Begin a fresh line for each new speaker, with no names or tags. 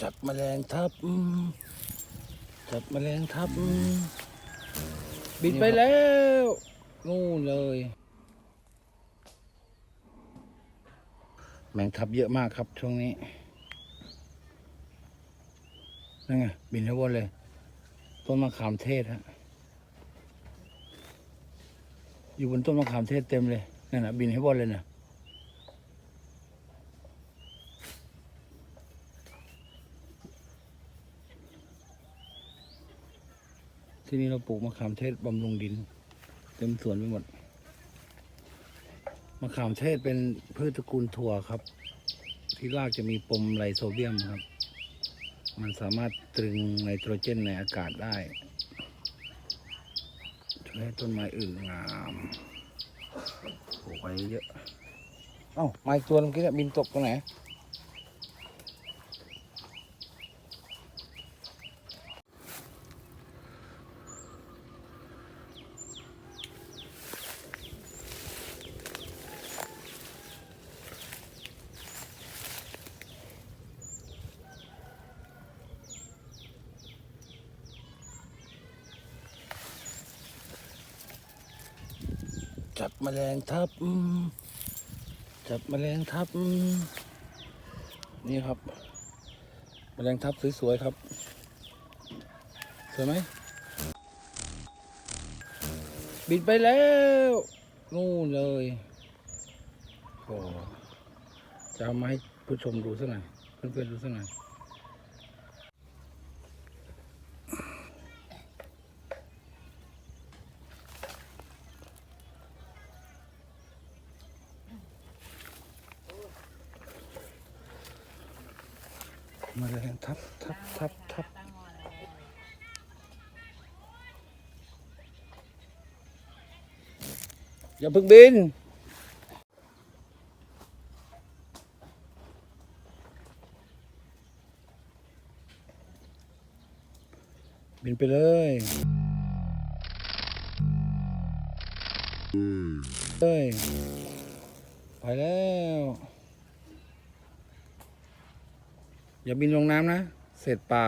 จับแมลงทับอืมจับแมลงทับอืมบินไปแล้วนู่นเลย แมงทับเยอะมากครับช่วงนี้ นั่นไง บินทั้งวนเลย ต้นมะขามเทศฮะ อยู่บนต้นมะขามเทศเต็มเลย นั่นนะบินให้วนเลยนะ ที่นี่เราปลูกมะขามเทศบำรุงดิน เต็มสวนไปหมด มะขามเทศเป็นพืชตระกูลถั่วครับ ที่รากจะมีปมไลโซเบียมครับ มันสามารถตรึงไนโตรเจนในอากาศได้ช่วยให้ต้นไม้อื่นงามปลูกไว้เยอะ เอ้าไม้ตัวเมื่อกี้เนี่ยบินตกตรงไหน จับแมลงทับ จับแมลงทับ นี่ครับแมลงทับสวยๆครับ สวยไหม บินไปแล้ว นู่นเลยโอ้จะเอามาให้ผู้ชมดูสักหน่อย เพื่อนๆดูสักหน่อย แมลงทับทับทับทับอย่าเพิ่งบินบินไปเลยเลยไปแล้ว อย่าบินลงน้ำนะ เศษปลา